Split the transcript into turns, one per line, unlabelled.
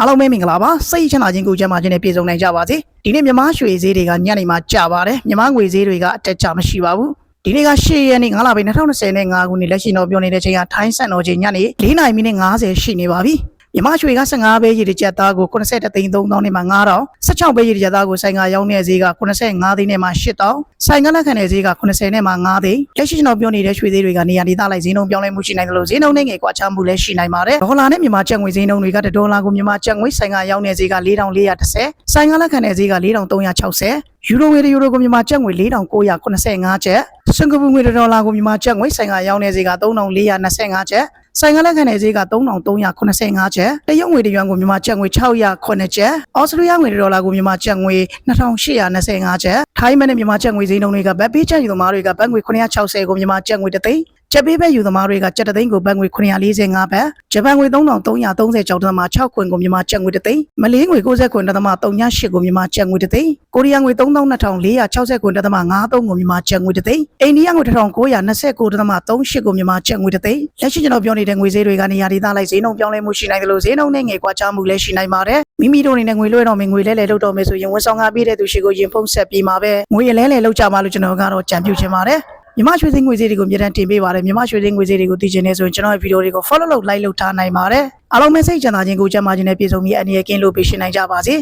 အားလုံးပဲမင်္ဂလာပါစိတ်ချမ်းသာခြင်းကိုယ်ချမ်းသာခြင်းနဲ့ပြည့်စုံနိုင်ကြပါစေဒီနေ့မြမရွှေဈေးတွေကညနေမှာကျပါတယ်မြမငွေဈေးတွေကအတက်ကြမရှိပါဘူးဒီနေ့က10ရက်နေ့9လပိုင်း2025ခုနှစ်လက်ရှိတော့ပြောနေတဲ့ချိန်ကထိုင်းစံတော်ချိန်ညနေ4နာရီမိနစ်50ရှိနေပါပြီ မြမရွှေက15ပဲရည်တစ်ချက်သားကို83သိန်း3000နဲ့မှ9000 16ပဲရည်တစ်ချက်သားကိုဆိုင်ကရောင်းတဲ့ဈေးက85သိန်းနဲ့မှ8000ဆိုင်ကလက်ခံတဲ့ဈေးက80နဲ့မှ9သိန်းလက်ရှိကျွန်တော်ပြောနေတဲ့ရွှေဈေးတွေကနေရာဒေသလိုက်ဈေးနှုန်းပြောင်းလဲမှုရှိနိုင်တယ်လို့ဈေးနှုန်းနဲ့ငယ်ကွာခြားမှုလည်းရှိနိုင်ပါတယ်ဒေါ်လာနဲ့မြန်မာကျပ်ငွေဈေးနှုန်းတွေကဒေါ်လာကိုမြန်မာကျပ်ငွေဆိုင်ကရောင်းတဲ့ဈေးက4430ဆိုင်ကလက်ခံတဲ့ဈေးက4360ယူရိုငွေတစ်ယူရိုကိုမြန်မာကျပ်ငွေ4985ကျပ်စင်ကာပူငွေတစ်ဒေါ်လာကိုမြန်မာကျပ်ငွေဆိုင်ကရောင်းတဲ့ဈေးက3425ကျပ် ဆိုင်ကလက်ခံတဲ့ဈေးက3385ကျပ်တရုတ်ငွေတစ်ယွမ်ကိုမြန်မာကျပ်ငွေ609ကျပ်အော်စတြေးလျငွေတစ်ဒေါ်လာကိုမြန်မာကျပ်ငွေ2825ကျပ်ထိုင်းမနဲ့မြန်မာကျပ်ငွေဈေးနှုန်းတွေကဗတ်ပေးချက်ယူသမားတွေကဘတ်ငွေ960ကိုမြန်မာကျပ်ငွေ3သိန်း ကျပ်ပေးဘက်ယူသမားတွေကကျပ်တသိန်းကိုဘတ်ငွေ945ဘတ်ဂျပန်ငွေ3330ကျော်တမ6ခွင်ကိုမြန်မာကျပ်ငွေ3သိန်းမလေးငွေ60ခွင်တမ38ကိုမြန်မာကျပ်ငွေ3သိန်းကိုရီးယားငွေ32,460ခွင်တမ53ကိုမြန်မာကျပ်ငွေ3သိန်းအိန္ဒိယငွေ1929တမ38ကိုမြန်မာကျပ်ငွေ3သိန်းလက်ရှိကျွန်တော်ပြောနေတဲ့ငွေဈေးတွေကနေရာဒေသလိုက်ဈေးနှုန်းပြောင်းလဲမှုရှိနိုင်တယ်လို့ဈေးနှုန်းနဲ့ငွေကွာခြားမှုလည်းရှိနိုင်ပါတယ်မိမိတို့အနေနဲ့ငွေလွှဲတော့မယ်ငွေလဲလဲလုပ်တော့မယ်ဆိုရင်ဝန်ဆောင်ကားပေးတဲ့သူရှိကိုရင်ဖုံးဆက်ပြီးမှာပဲငွေလဲလဲလုပ်ကြပါလို့ကျွန်တော်ကတော့ကြံပြုချင်ပါတယ် မြမရွှေစင်းငွေဈေးတွေကိုအမြဲတမ်းတင်ပေးပါတယ်မြမရွှေစင်းငွေဈေးတွေကိုသိချင်နေဆိုရင်ကျွန်တော်ရဲ့ဗီဒီယိုတွေကို follow လုပ် like လုပ်ထားနိုင်ပါတယ်အားလုံးပဲစိတ်ချမ်းသာခြင်းကိုကြံ့မာခြင်းနဲ့ပြည့်စုံပြီးအနေရကင်းလို့ပေးရှင်နိုင်ကြပါစေ